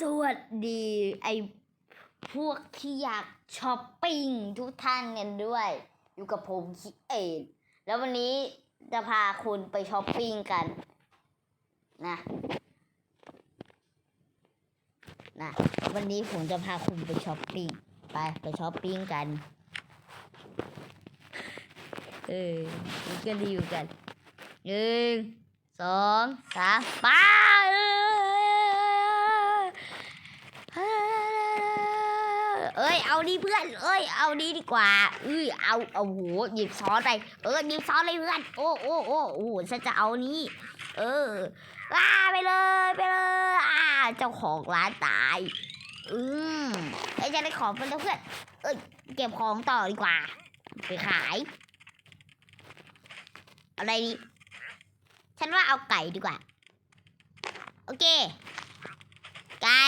สวัสดีไอพวกที่อยากช้อปปิ้งทุกท่านกันด้วย อยู่กับผมคิดเองแล้ววันนี้จะพาคุณไปช้อปปิ้งกันนะนะวันนี้ผมจะพาคุณไปช้อปปิ้งไปไปช้อปปิ้งกันเออมันก็ดีอยู่กันหนึ่งสองสามไป เอ้ย เอาดีเพื่อน เอ้ย เอาดีดีกว่าเอ้ย เอาเอาโหหยิบซอสไป เออ หยิบซอสเลยเพื่อน โอ้โอ้โอ้โอ้ฉันจะเอานี้ เออว้าไปเลย ไปเลย อ่า เจ้าของร้านตาย อืมไอ้จะได้ของไปแล้วเพื่อน เอ้ย เก็บของต่อดีกว่า ไปขาย อะไรดี ฉันว่าเอาไก่ดีกว่า โอเค ไก่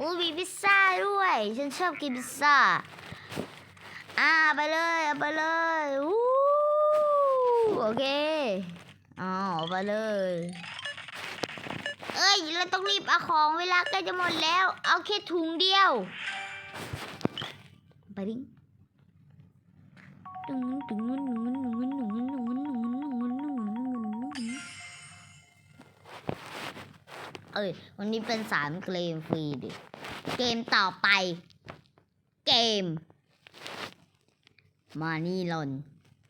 อู้มีพิซซ่าด้วย ฉันชอบกินพิซซ่า อ่าไปเลยไปเลยอู้โอเคอ๋อไปเลย เอ้ยเราต้องรีบเอาของเวลาใกล้จะหมดแล้ว เอาแค่ถุงเดียวไปดิ้งดึงดึงดึง เอ้ยวันนี้เป็นสามเกมฟรีดิเกมต่อไป เกม มานี่ลน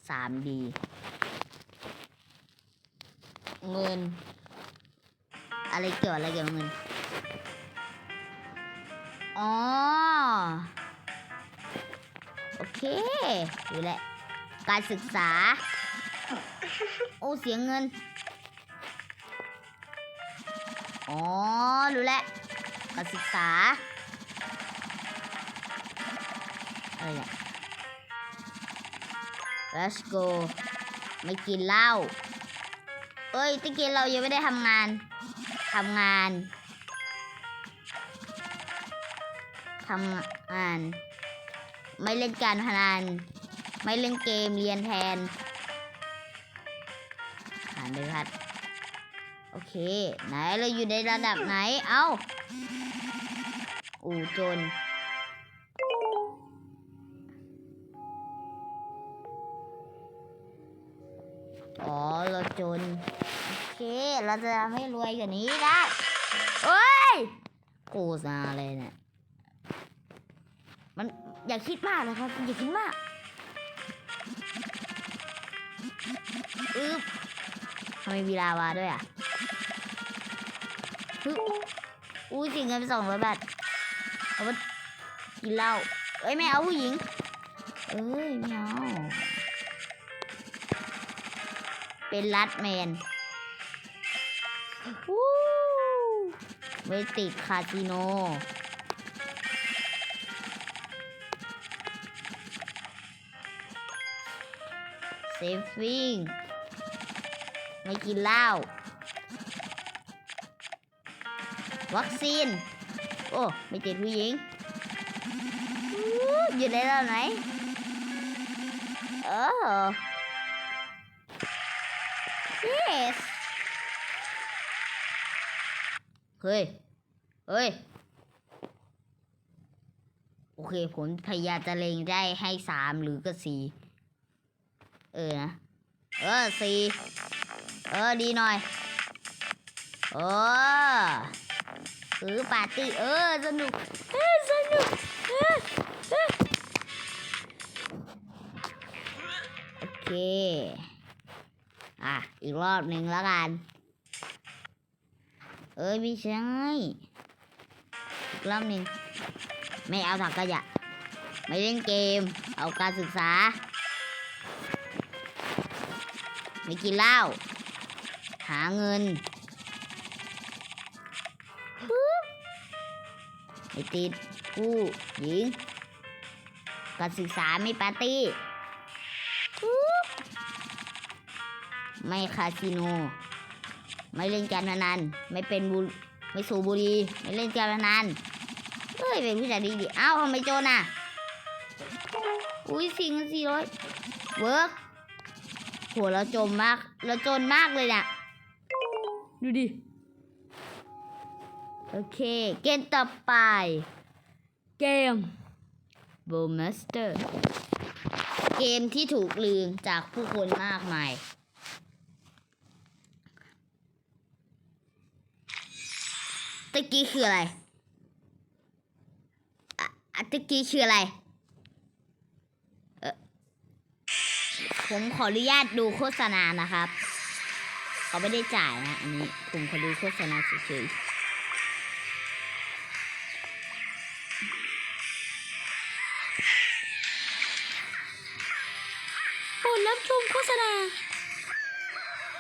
สามดีเงิน อะไรเกี่ยวอะไรเกี่ยวกับเงิน อ๋อ โอเคอยู่แหละ การศึกษา โอ้เสียงเงิน อ๋อ รู้แล้วการศึกษา อะไรเนี่ย let's go ไม่กินเหล้าเอ้ยตะกี้เรายังไม่ได้ทำงานทำงานทำงาน ไม่เล่นการพนัน ไม่เล่นเกมเรียนแทนผ่านไปพัด โอเค ไหนเราอยู่ในระดับไหน เอ้าอู่จน อ๋อ เราจน โอเค เราจะทำให้รวยกว่านี้ได้เอ้ยโฆษณาอะไรเนี่ย มันอย่าคิดมากนะครับ อย่าคิดมากอึ๊บทำไมมีลาวาด้วยอะ อุ้ยเสิเงินไปสองร้อยบาทเอาไปกินเหล้าเอ้ยไม่เอาผู้หญิง เอ้ยไม่เอา เป็นรัดแมนวู้ไม่ติดคาสิโนเซฟฟิงไม่กินเหล้า วัคซีน โอ้ไม่ติดผู้หญิงอยู่ในระดับไหนเออ yes เฮ้ย เฮ้ย โอเค ผมพยายามจะเลงได้ให้สามหรือก็สี่เออนะ เออสี่เออ ดีหน่อย เออ เออปาร์ตี้เออสนุกเออสนุกเออโอเคอะอีกรอบหนึ่งแล้วกัน เอ้ยไม่ใช่อีกรอบหนึ่งไม่เอาถังขยะไม่เล่นเกม เอาการศึกษา ไม่กินเหล้าหาเงิน ติดผู้หญิงการศึกษาไม่ปาร์ตี้ไม่คาสิโน ไม่เล่นการพนัน ไม่เป็นบุไม่สูบบุหรี่ไม่เล่นการพนันเฮ้ยเป็นผู้ชายดีดีเอ้าทำไมโจน่ะ อุ้ยสี่เงินสี่ร้อยเวิร์กโหเราจมมาก เราจนมากเลยเนี่ยดูดิ โอเค เกมต่อไป เกม b o m a s t e r เกมที่ถูกลืมจากผู้คนมากมายตะกี้คืออะไรอะอะตะกี้คืออะไรเออผมขออนุญาตดูโฆษณานะครับ เขาไม่ได้จ่ายนะ อันนี้ผมขอดูโฆษณาเฉยๆ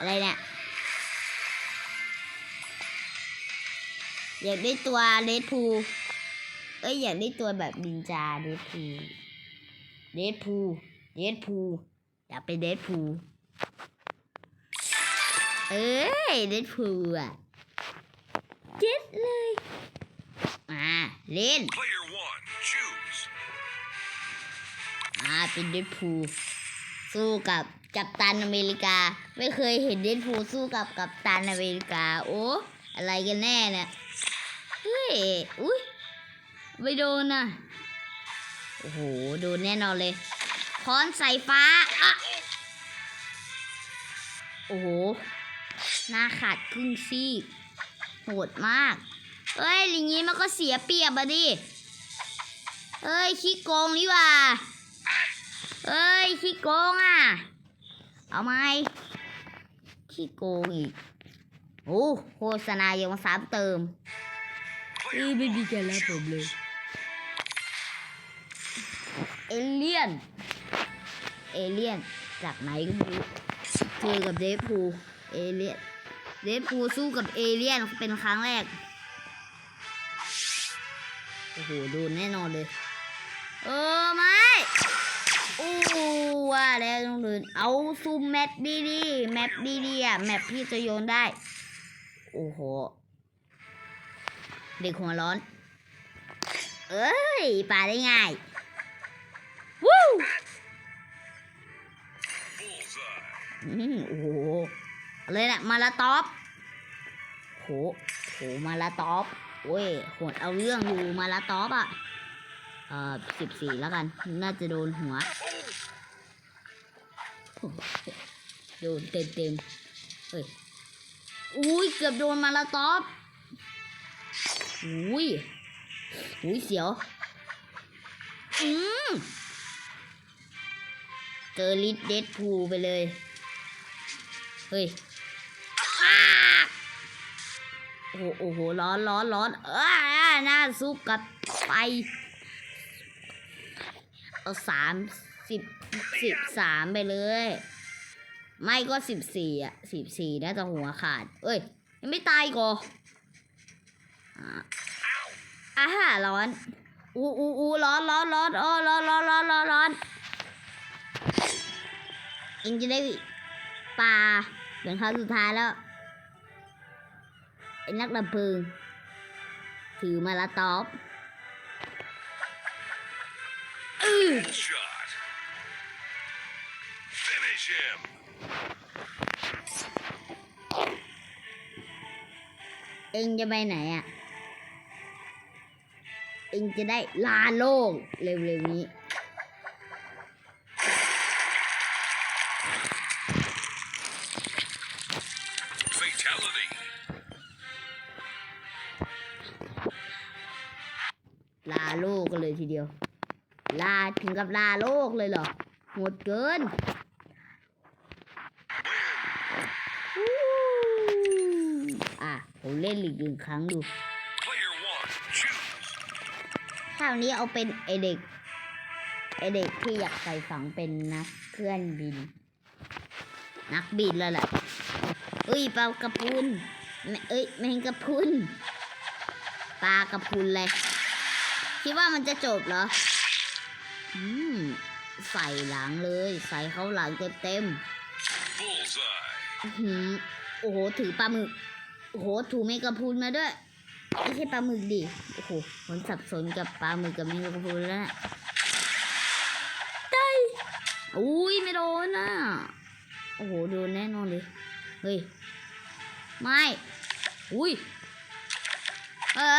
อะไรเนี่ยอยากได้ตัวเดดพูลเอ้ยอยากได้ตัวแบบนินจาเดดพูลเดดพูลเดดพูลอยากเป็นเดดพูลเอ้ยเดดพูลอะเจ็ดเลยมาเล่น Player one, choose. อ่าเป็นเดดพูลสู้กับ กัปตันอเมริกา ไม่เคยเห็นเดดพูสู้กับกัปตันอเมริกา โอ้อะไรกันแน่เนี่ยเฮ้ยอุ้ยไม่โดนอะโอ้โหโดนแน่นอนเลยค้อนสายฟ้าอะโอ้โหหน้าขาดครึ่งซีกโหดมากเอ้ยอย่างงี้มันก็เสียเปรียบอะดิเอ้ยขี้โกงนี่ว่าเอ้ยขี้โกงอะ เอาไหมขี้โกงอีก โอ้โฆษณายังมาซ้ำเติมเอ้ยไม่มีการรับผมเลย เอเลี่ยน เอเลี่ยน จากไหนก็ไม่รู้เจอกับเดฟพูลเอเลี่ยน เดฟพูลสู้กับเอเลี่ยนเป็นครั้งแรก โอ้โห โดนแน่นอนเลย เออไม่ อู้ว่าแล้วต้องเดินเอาซูมแมปดีๆแมปดีๆอะแมปที่จะโยนได้ โอ้โห เด็กหัวร้อน เอ้ยป่าได้ง่ายวู้โอ้โหอะไรนะมาลาตอฟโหโหมาลาตอฟโอ้ยโหดเอาเรื่องอยู่มาลาตอฟอะ เอ่อสิบสี่แล้วกัน น่าจะโดนหัว โดนเต็มเต็มเฮ้ย อุ้ย เกือบโดนมาลาตอฟอุ้ย อุ้ย เสียว อืมเจอลิดเดดพูไปเลย เฮ้ยโอ้โหโอ้โหร้อนร้อนร้อน เอ้าหน้าซุปกับไฟ เอาสามสิบสิบสามไปเลย ไม่ก็สิบสี่อะสิบสี่น่าจะหัวขาด เอ้ย ยังไม่ตายก่ออาอ่าร้อน อูอูอูร้อนร้อนร้อนโอ้ร้อนร้อนร้อนร้อนร้อนเองจะได้ปลาเป็นครั้งสุดท้ายแล้วไอ้นักดับเพลิงถือมาละตอบ Headshot. Finish him. เองจะไปไหนอะ เองจะได้ลาโลกเร็วๆนี้ งกับลาโลกเลยเหรอโหดเกินอะผมเล่นอีกหนึ่งครั้งดู Player one, choose. ถ้าวนี้เอาเป็นไอเด็กไอเด็กที่อยากใส่ฝังเป็นนักเคลื่อนบิน นักบินแล้วแหละเอ้ยปลากระพุนเอ้ยแมงกระพุนปลากระพุนเลยคิดว่ามันจะจบเหรอ อืมใส่หลังเลย ใส่เขาหลังเต็มเต็ม Bullseye. ๆอื้อหือโอ้โห ถือปลาหมึก โอ้โห ถูกแมงกระพรุนมาด้วย ไม่ใช่ปลาหมึกดิ โอ้โหผมสับสนกับปลาหมึกกับแมงกระพรุนแล้วนะได้อุ้ยไม่โดนอะโอ้โห โดนแน่นอนเลย เฮ้ย ไม่ อุ้ยอ้า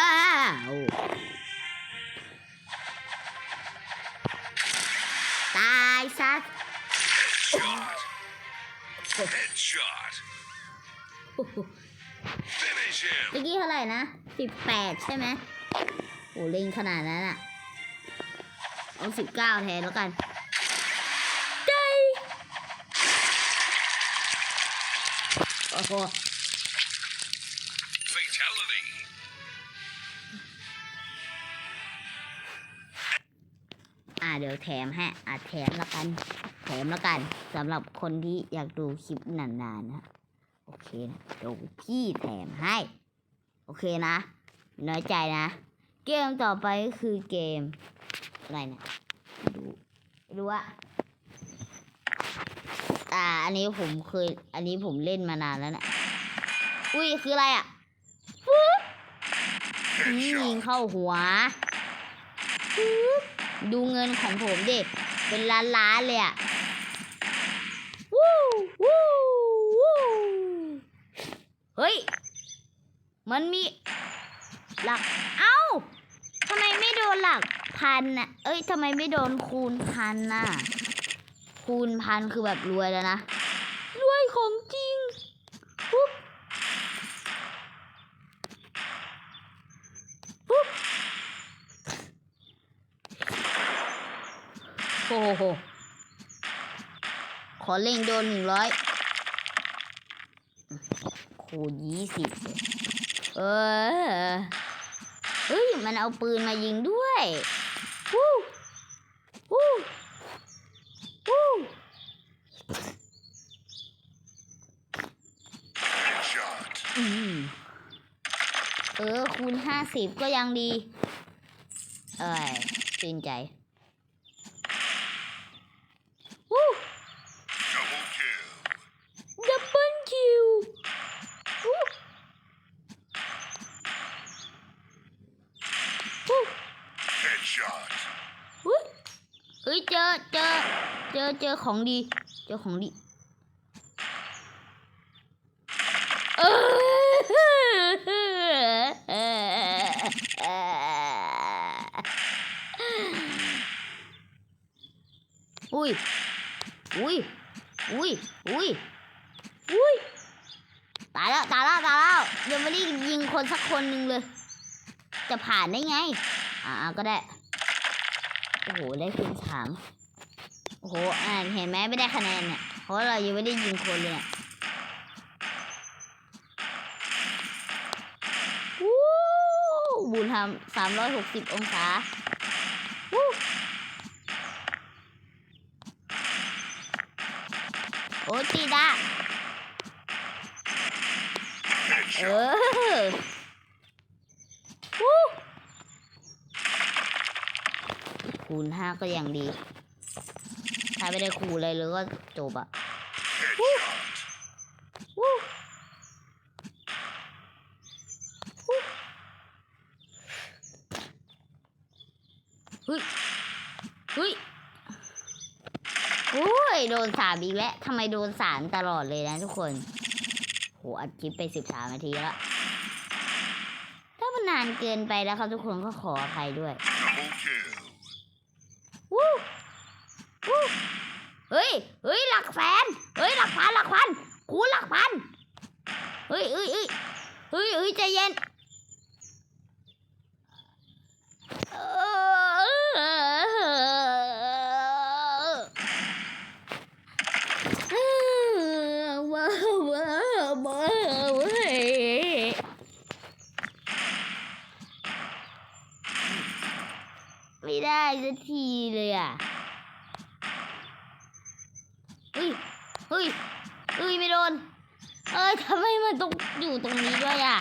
ตายซะ Headshot. Headshot. Finish him. เมื่อกี้เท่าไหร่นะสิบแปดใช่ไหมโอ้เล็งขนาดนั้นอะเอาสิบเก้าแทนแล้วกันใจโอ้โห Fatality. เดี๋ยวแถมให้อ่าแถมแล้วกัน แถมแล้วกันสำหรับคนที่อยากดูคลิปนานๆนะ โอเคนะเดี๋ยวพี่แถมให้ โอเคนะน้อยใจนะ เกมต่อไปก็คือเกม อะไรนะไม่รู้ไม่รู้ว่าอ่า อันนี้ผมเคย อันนี้ผมเล่นมานานแล้วนะอุ้ย คืออะไรอะนี่ยิงเข้าหัว ดูเงินของผมดิ เป็นล้านล้านๆเลยอะวู้วู้วู้เฮ้ย มันมี หลัก เอ้าทำไมไม่โดนหลักพันน่ะ เอ้ยทำไมไม่โดนคูณพันน่ะ คูณพันคือแบบรวยแล้วนะ รวยของจริง ปุ๊บ ปุ๊บ โอ้โหขอเล่งโดนหนึ่งร้อยคูยี่สิบเออเฮ้ย มันเอาปืนมายิงด้วยวู้วู้วู้ Headshot. อืมเออ คูณห้าสิบก็ยังดี เอ้ยชื่นใจวู้ Double kill. ดับเบิลคิววู้วู้ shot. เฮ้ยเจอเจอเจอเจอของดี เจอของดีเอออุ้ย อุ้ย อุ้ย อุ้ย อุ้ย ตายแล้วตายแล้วตายแล้วยังไม่ได้ยิงคนสักคนหนึ่งเลย จะผ่านได้ไง อ่าก็ได้ โอ้โห ได้คูณสามโอ้โห อ่านเห็นไหมไม่ได้คะแนนเนี่ย เพราะเรายังไม่ได้ยิงคนเลยเนี่ยวู้บุญทำสามร้อยหกสิบองศาวู้โอ้ตีดาเออวู้ คูณห้าก็ยังดี ถ้าไม่ได้คูณเลยเลยก็จบอะเฮ้ยเฮ้ยโอ้ยโดนสามอีกแล้วทำไมโดนสามตลอดเลยนะทุกคนโหอัดคลิปไปสิบสามนาทีแล้วถ้ามันนานเกินไปแล้วครับทุกคนก็ขออภัยด้วย Double kill. วู้วู้ เฮ้ย เฮ้ย หลักแสน เฮ้ย หลักพัน หลักพันคูหลักพัน เฮ้ยเฮ้ยเฮ้ยเฮ้ยเฮ้ยใจเย็นเออว้าวว้าวว้าวเว้ยไม่ได้สักทีเลยอะ เฮ้ย เฮ้ยเฮ้ยไม่โดน เอ้ยทำไมมันต้องอยู่ตรงนี้ด้วยอะ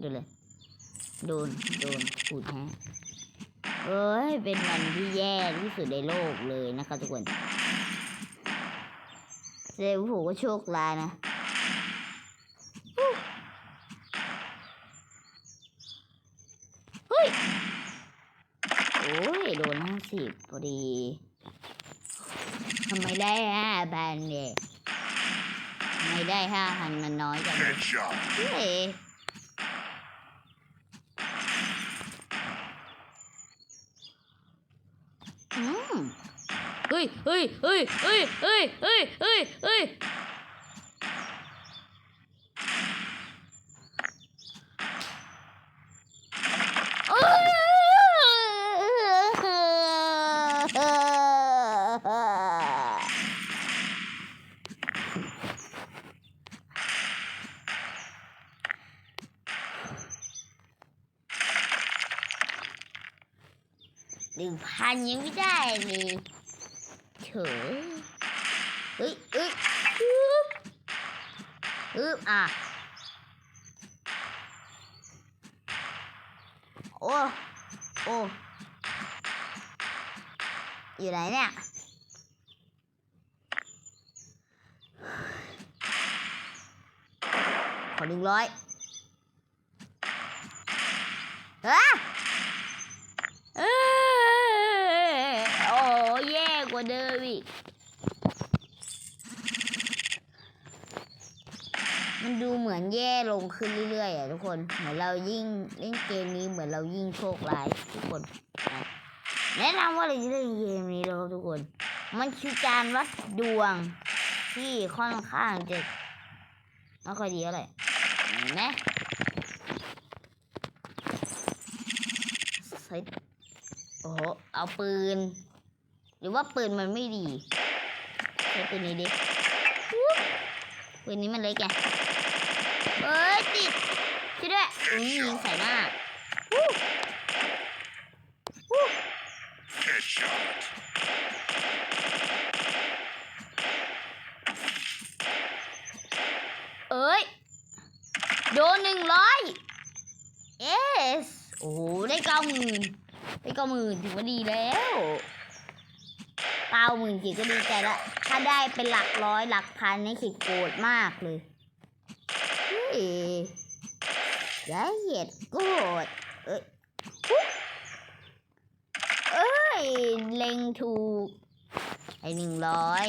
ดูเลย โดน โดนขูดแฮะเอ้ย เป็นวันที่แย่ที่สุดในโลกเลยนะครับทุกคนเซลผมก็โชคร้ายนะเฮ้ยโอ้ย โดนห้าสิบพอดี ทำไมได้ห้าพันเน่ยไม่ได้ห้าพันมันน้อยจังเฮ้ยอืมเฮ้ยเฮ้ยเฮ้ยเฮ้ยเฮ้ยเฮ้ยเฮ้ยเฮ้ย หนึ่งพันยังไม่ได้เลยเฉยเฮ้ยเฮ้ยฮึบฮึบอะโอ้โอ้อยู่ไหนเนี่ยขอหนึ่งร้อยเอ้อเอ้ยโอ้แย่กว่า เดิมอีกมันดูเหมือนแย่ลงขึ้นเรื่อยๆอะทุกคน เหมือนเรายิ่งเล่นเกมนี้เหมือนเรายิ่งโชคร้ายทุกคน แนะนำว่าเราจะเล่นเกมนี้นะครับทุกคน มันคือการวัดดวงที่ค่อนข้างจะไม่ค่อยดีเท่าไหร่เห็นไหมโอ้โห เอาปืน หรือว่าปืนมันไม่ดีใช้ปืนนี้ดิอุ๊บปืนนี้มันเล็กไงเอ้ยติดช่วยด้วยอุ้ยยิงใส่หน้า Headshot. เอ้ย โดนหนึ่งร้อยเอสโอ้โหได้เก้าหมื่นได้เก้าหมื่นถือว่าดีแล้ว เก้าหมื่นกี่ก็ดีใจละถ้าได้เป็นหลักร้อยหลักพันนี่ขีดโกรธมากเลยเฮ้ยอย่าเหยียดโกรธเอ้ยเอ้ย เล็งถูกไอหนึ่งร้อย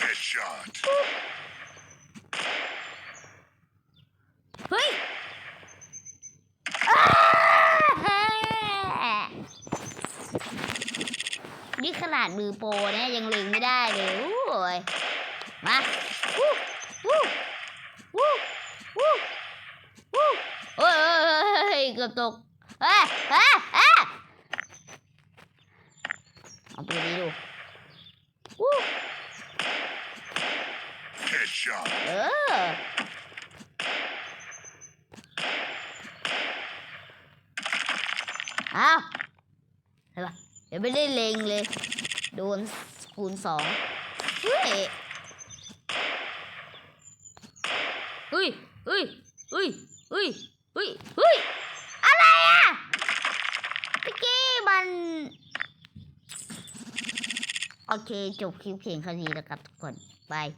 Headshot. เฮ้ยอ้านี่ขนาด มือโปรเนี่ยยังเล็งไม่ได้เลยโอ้ยมาวู้วู้วู้วู้วู้โอ้ยเอ้ยเกือบตกเอ้ยเอ้ยเอ้ยเอาปืนนี้ดูวู้เอออ้าเห็นปะเดี๋ยวไม่ได้เลงเลย โดนคูณสองเฮ้ยเฮ้ยเฮ้ยเฮ้ยเฮ้ยเฮ้ยเฮ้ยอะไรอะตะกี้มัน โอเค จบคลิปเพียงแค่นี้แล้วครับทุกคน บาย